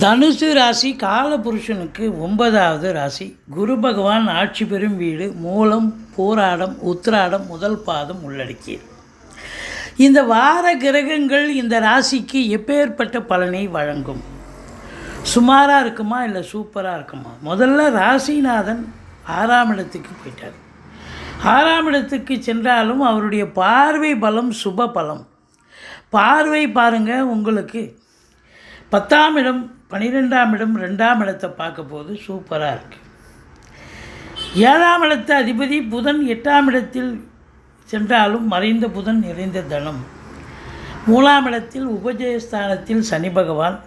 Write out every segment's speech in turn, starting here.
தனுசு ராசி காலபுருஷனுக்கு ஒன்பதாவது ராசி. குரு பகவான் ஆட்சி பெறும் வீடு மூலம் போராடம் உத்திராடம் முதல் பாதம் உள்ளடக்கியது. இந்த வார கிரகங்கள் இந்த ராசிக்கு எப்பேற்பட்ட பலனை வழங்கும்? சுமாராக இருக்குமா இல்லை சூப்பராக இருக்குமா? முதல்ல ராசிநாதன் ஆறாம் இடத்துக்கு போயிட்டார். ஆறாம் இடத்துக்கு சென்றாலும் அவருடைய பார்வை பலம் சுப பலம். பார்வை பாருங்கள் உங்களுக்கு. பத்தாம் இடம் பனிரெண்டாம் இடம் ரெண்டாம் இடத்தை பார்க்க போது சூப்பராக இருக்குது ஏழாம் இடத்த அதிபதி புதன் எட்டாம் இடத்தில் சென்றாலும் மறைந்த புதன் நிறைந்த தனம். மூலாம் இடத்தில் உபஜயஸ்தானத்தில் சனி பகவான்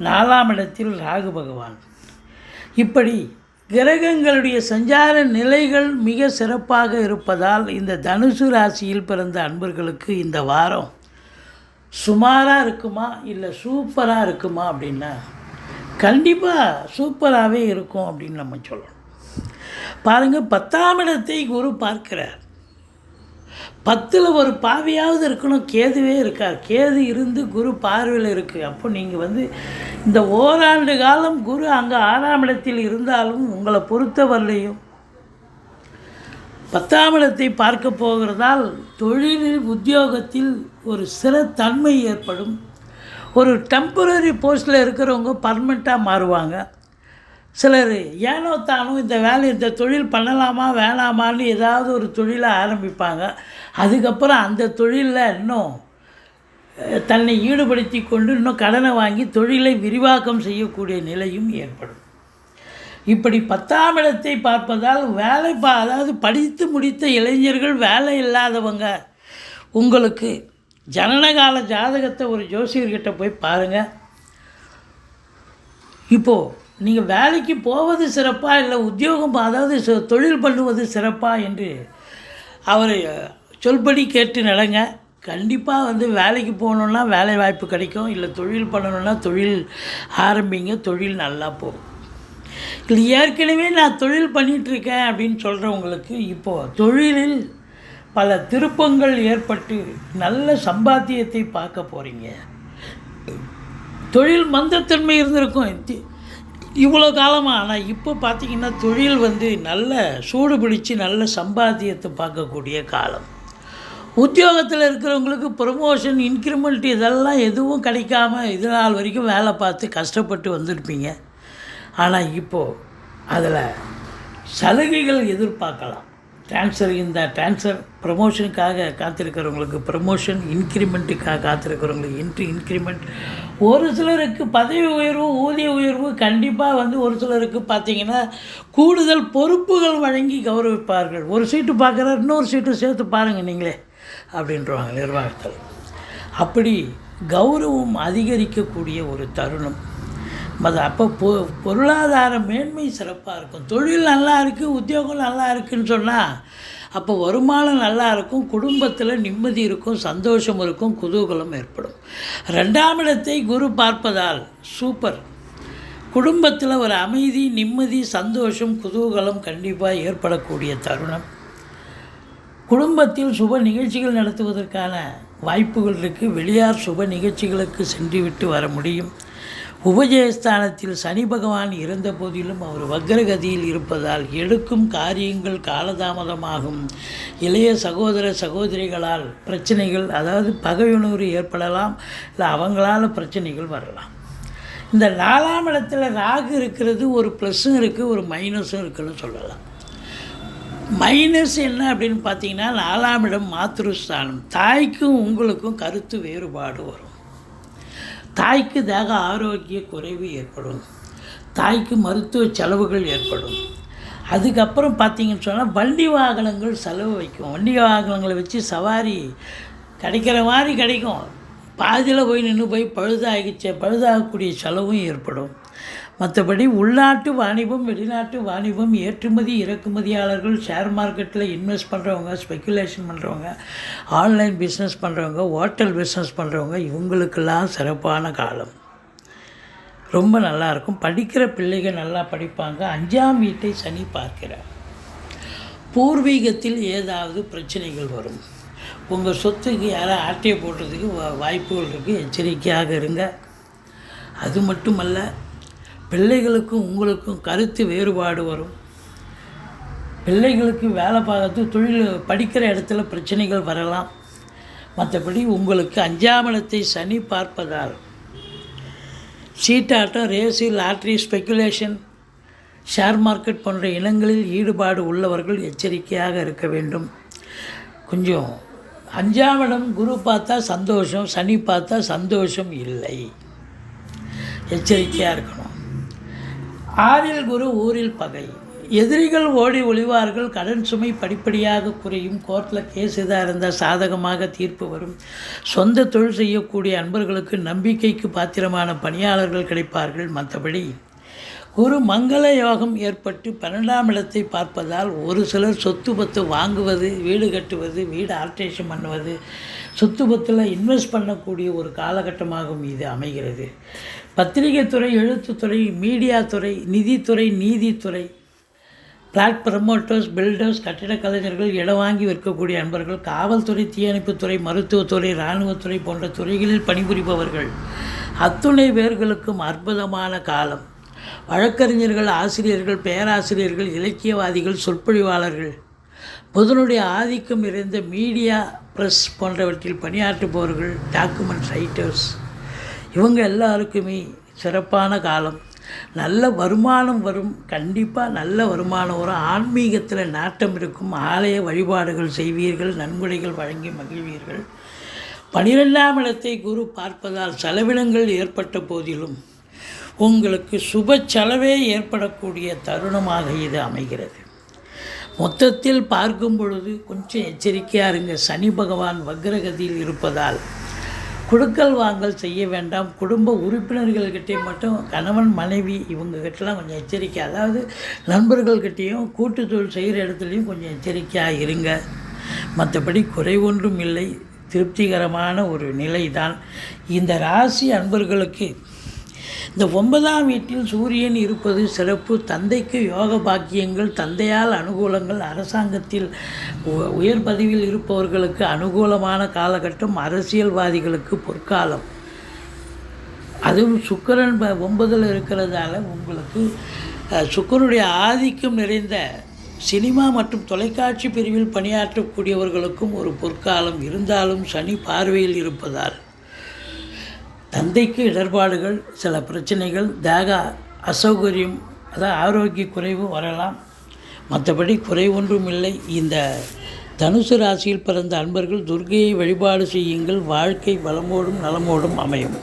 நாலாம் இடத்தில் ராகு பகவான். இப்படி கிரகங்களுடைய சஞ்சார நிலைகள் மிக சிறப்பாக இருப்பதால் இந்த தனுசு ராசியில் பிறந்த அன்பர்களுக்கு இந்த வாரம் சுமாராக இருக்குமா இல்லை சூப்பராக இருக்குமா அப்படின்னா கண்டிப்பாக சூப்பராகவே இருக்கும் அப்படின்னு நம்ம சொல்லணும். பாருங்கள் பத்தாம் இடத்தை குரு பார்க்கிறார். பத்தில் ஒரு பாவியாவது இருக்கணும் கேதுவே இருக்கார். கேது இருந்து குரு பார்வையில் இருக்குது அப்போ நீங்கள் வந்து இந்த ஓராண்டு காலம் குரு அங்கே ஆறாம் இடத்தில் இருந்தாலும் உங்களை பொறுத்தவரையிலையும் பத்தாம் இடத்தை பார்க்க போகிறதால் தொழிலில் உத்தியோகத்தில் ஒரு ஸ்திரத்தன்மை ஏற்படும். ஒரு டெம்பரரி போஸ்ட்டில் இருக்கிறவங்க பர்மனெண்ட்டாக மாறுவாங்க. சிலர் ஏனோ தானும் இந்த வேலை இந்த தொழில் பண்ணலாமா வேணாமான்னு ஏதாவது ஒரு தொழிலை ஆரம்பிப்பாங்க. அதுக்கப்புறம் அந்த தொழிலில் இன்னும் தன்னை ஈடுபடுத்தி கொண்டு இன்னும் கடனை வாங்கி தொழிலை விரிவாக்கம் செய்யக்கூடிய நிலையும் ஏற்படும். இப்படி பத்தாம் இடத்தை பார்ப்பதால் வேலை பா அதாவது படித்து முடித்த இளைஞர்கள் வேலை இல்லாதவங்க. உங்களுக்கு ஜனனகால ஜாதகத்தை ஒரு ஜோசியர்கிட்ட போய் பாருங்கள் இப்போது நீங்கள் வேலைக்கு போவது சிறப்பாக இல்லை உத்தியோகம் அதாவது தொழில் பண்ணுவது சிறப்பாக என்று அவர் சொல்படி கேட்டு நடங்க கண்டிப்பாக வந்து வேலைக்கு போகணுன்னா வேலை வாய்ப்பு கிடைக்கும் இல்லை தொழில் பண்ணணுன்னா தொழில் ஆரம்பிங்க தொழில் நல்லா போகும். இல்லை ஏற்கனவே நான் தொழில் பண்ணிகிட்ருக்கேன் அப்படின்னு சொல்கிறவங்களுக்கு இப்போது தொழிலில் பல திருப்பங்கள் ஏற்பட்டு நல்ல சம்பாத்தியத்தை பார்க்க போகிறீங்க தொழில் மந்தத்தன்மை இருந்திருக்கும். இவ்வளோ காலமாக ஆனால் இப்போ பார்த்தீங்கன்னா தொழில் வந்து நல்ல சூடு பிடிச்சி நல்ல சம்பாத்தியத்தை பார்க்கக்கூடிய காலம். உத்தியோகத்தில் இருக்கிறவங்களுக்கு ப்ரொமோஷன் இன்க்ரிமெண்ட் இதெல்லாம் எதுவும் கிடைக்காம இது நாள் வரைக்கும் வேலை பார்த்து கஷ்டப்பட்டு வந்திருப்பீங்க. ஆனால் இப்போது அதில் சலுகைகள் எதிர்பார்க்கலாம். ட்ரான்ஸ்ஃபர் இந்த ட்ரான்ஸ்ஃபர் ப்ரமோஷனுக்காக காத்திருக்கிறவங்களுக்கு ப்ரமோஷன் இன்க்ரிமெண்ட்டுக்காக காத்திருக்கிறவங்களுக்கு இன்ட்ரி இன்க்ரிமெண்ட் ஒரு சிலருக்கு பதவி உயர்வு ஊதிய உயர்வு கண்டிப்பாக வந்து ஒரு சிலருக்கு பார்த்தீங்கன்னா கூடுதல் பொறுப்புகள் வழங்கி கௌரவிப்பார்கள். ஒரு சீட்டு பார்க்குற இன்னொரு சீட்டு சேர்த்து பாருங்கள் நீங்களே அப்படின்றவாங்க நிர்வாகத்தில் அப்படி கௌரவம் அதிகரிக்கக்கூடிய ஒரு தருணம். அது அப்போ பொ பொருளாதார மேன்மை சிறப்பாக இருக்கும். தொழில் நல்லா இருக்குது உத்தியோகம் நல்லா இருக்குதுன்னு சொன்னால் அப்போ வருமானம் நல்லா இருக்கும் குடும்பத்தில் நிம்மதி இருக்கும் சந்தோஷம் இருக்கும் குதூகலம் ஏற்படும். ரெண்டாம் இடத்தை குரு பார்ப்பதால் சூப்பர். குடும்பத்தில் ஒரு அமைதி நிம்மதி சந்தோஷம் குதூகலம் கண்டிப்பாக ஏற்படக்கூடிய தருணம். குடும்பத்தில் சுப நிகழ்ச்சிகள் நடத்துவதற்கான வாய்ப்புகள் இருக்குது வெளியார் சுப நிகழ்ச்சிகளுக்கு சென்றுவிட்டு வர முடியும். உபஜயஸ்தானத்தில் சனி பகவான் இருந்த போதிலும் அவர் வக்ரகதியில் இருப்பதால் எடுக்கும் காரியங்கள் காலதாமதமாகும். இளைய சகோதர சகோதரிகளால் பிரச்சனைகள் அதாவது பகையுணர்வு ஏற்படலாம் இல்லை அவங்களால பிரச்சனைகள் வரலாம். இந்த நாலாம் இடத்துல ராகு இருக்கிறது ஒரு ப்ளஸ்ஸும் இருக்குது ஒரு மைனஸும் இருக்குதுன்னு சொல்லலாம். மைனஸ் என்ன அப்படின்னு பார்த்தீங்கன்னா நாலாம் இடம் மாத்ருஸ்தானம். தாய்க்கும் உங்களுக்கும் கருத்து வேறுபாடு வரும். தாய்க்கு தேக ஆரோக்கிய குறைவு ஏற்படும். தாய்க்கு மருத்துவ செலவுகள் ஏற்படும். அதுக்கப்புறம் பார்த்தீங்கன்னு சொன்னால் வண்டி வாகனங்கள் செலவு வைக்கும். வண்டி வாகனங்களை வச்சு சவாரி கிடைக்கிற மாதிரி கிடைக்கும். பாதியில் போய் நின்று போய் பழுதாகிச்ச பழுதாகக்கூடிய செலவும் ஏற்படும். மற்றபடி உள்நாட்டு வாணிபம் வெளிநாட்டு வாணிபம் ஏற்றுமதி இறக்குமதியாளர்கள் ஷேர் மார்க்கெட்டில் இன்வெஸ்ட் பண்ணுறவங்க ஸ்பெக்குலேஷன் பண்ணுறவங்க ஆன்லைன் பிஸ்னஸ் பண்ணுறவங்க ஹோட்டல் பிஸ்னஸ் பண்ணுறவங்க இவங்களுக்கெல்லாம் சிறப்பான காலம். ரொம்ப நல்லாயிருக்கும் படிக்கிற பிள்ளைகள் நல்லா படிப்பாங்க. அஞ்சாம் வீட்டை சனி பார்க்கிறார். பூர்வீகத்தில் ஏதாவது பிரச்சனைகள் வரும். உங்கள் சொத்துக்கு யாரும் ஆட்டையை போடுறதுக்கு வா- வாய்ப்புகள் இருக்குது எச்சரிக்கையாக இருங்க. அது மட்டுமல்ல பிள்ளைகளுக்கும் உங்களுக்கும் கருத்து வேறுபாடு வரும். பிள்ளைகளுக்கு வேலை பார்க்கறது தொழில் படிக்கிற இடத்துல பிரச்சனைகள் வரலாம். மற்றபடி உங்களுக்கு அஞ்சாமலத்தை சனி பார்ப்பதால் சீட்டாட்டம் race lottery speculation share market போன்ற இனங்களில் ஈடுபாடு உள்ளவர்கள் எச்சரிக்கையாக இருக்க வேண்டும். கொஞ்சம் அஞ்சாம் இடம் குரு பார்த்தா சந்தோஷம் சனி பார்த்தா சந்தோஷம் இல்லை. எச்சரிக்கையாக இருக்கணும். ஆறில் குரு ஊரில் பகை. எதிரிகள் ஓடி ஒளிவார்கள் கடன் சுமை படிப்படியாக குறையும். கோர்ட்டில் கேஸ் எதாக இருந்தால் சாதகமாக தீர்ப்பு வரும். சொந்த தொழில் செய்யக்கூடிய அன்பர்களுக்கு நம்பிக்கைக்கு பாத்திரமான பணியாளர்கள் கிடைப்பார்கள் மற்றபடி. ஒரு மங்கள யோகம் ஏற்பட்டு பன்னெண்டாம் இடத்தை பார்ப்பதால் ஒரு சிலர் சொத்து பத்து வாங்குவது வீடு கட்டுவது வீடு ஆல்ட்ரேஷன் பண்ணுவது சொத்து பத்தில் இன்வெஸ்ட் பண்ணக்கூடிய ஒரு காலகட்டமாகவும் இது அமைகிறது. பத்திரிகை துறை எழுத்துத்துறை மீடியா துறை நிதித்துறை நீதித்துறை பிளாட் ப்ரமோட்டர்ஸ் பில்டர்ஸ் கட்டிடக் கலைஞர்கள் இடம் வாங்கி விற்கக்கூடிய அன்பர்கள் காவல்துறை தீயணைப்புத்துறை மருத்துவத்துறை இராணுவத்துறை போன்ற துறைகளில் பணிபுரிபவர்கள். அத்துணை பேர்களுக்கும் அற்புதமான காலம். வழக்கறிஞர்கள் ஆசிரியர்கள் பேராசிரியர்கள் இலக்கியவாதிகள் சொற்பொழிவாளர்கள். புதனுடைய ஆதிக்கம் நிறைந்த மீடியா ப்ரெஸ் போன்றவற்றில் பணியாற்றுபவர்கள் டாக்குமெண்ட் ரைட்டர்ஸ். இவங்க எல்லாருக்குமே சிறப்பான காலம். நல்ல வருமானம் வரும். கண்டிப்பாக நல்ல வருமானம் வரும். ஆன்மீகத்தில் நாட்டம் இருக்கும். ஆலய வழிபாடுகள் செய்வீர்கள். நன்கொடைகள் வழங்கி மகிழ்வீர்கள். பனிரெண்டாம் இடத்தை குரு பார்ப்பதால் செலவினங்கள் ஏற்பட்ட போதிலும் உங்களுக்கு சுப செலவே ஏற்படக்கூடிய தருணமாக இது அமைகிறது. மொத்தத்தில் பார்க்கும் பொழுது கொஞ்சம் எச்சரிக்கையாக இருங்க. சனி பகவான் வக்ரகதியில் இருப்பதால் கொடுக்கல் வாங்கல் செய்ய வேண்டாம். குடும்ப உறுப்பினர்கள்கிட்டே மட்டும் கணவன் மனைவி இவங்ககிட்டலாம் கொஞ்சம் எச்சரிக்கை. அதாவது நண்பர்கள்கிட்டேயும் கூட்டு தொழில் செய்கிற இடத்துலையும் கொஞ்சம் எச்சரிக்கையாக இருங்க. மற்றபடி குறை ஒன்றும் இல்லை. திருப்திகரமான ஒரு நிலை தான் இந்த ராசி அன்பர்களுக்கு இந்த ஒன்பதாம் வீட்டில் சூரியன் இருப்பது சிறப்பு. தந்தைக்கு யோக பாக்கியங்கள் தந்தையால் அனுகூலங்கள் அரசாங்கத்தில் உ- உயர் பதவியில் இருப்பவர்களுக்கு அனுகூலமான காலகட்டம் அரசியல்வாதிகளுக்கு பொற்காலம். அதுவும் சுக்கிரன் ப- ஒன்பதில் இருக்கிறதால உங்களுக்கு சுக்கரனுடைய ஆதிக்கம் நிறைந்த சினிமா மற்றும் தொலைக்காட்சி பிரிவில் பணியாற்றக்கூடியவர்களுக்கும் ஒரு பொற்காலம். இருந்தாலும் சனி பார்வையில் இருப்பதால் தந்தைக்கு இடர்பாடுகள் சில பிரச்சனைகள் தேக அசௌகரியம் அதாவது ஆரோக்கிய குறைவு வரலாம். மற்றபடி குறைவொன்றும் இல்லை இந்த தனுசு ராசியில் பிறந்த அன்பர்கள் துர்கையை வழிபாடு செய்யுங்கள். வாழ்க்கை வளமோடும் நலமோடும் அமையும்.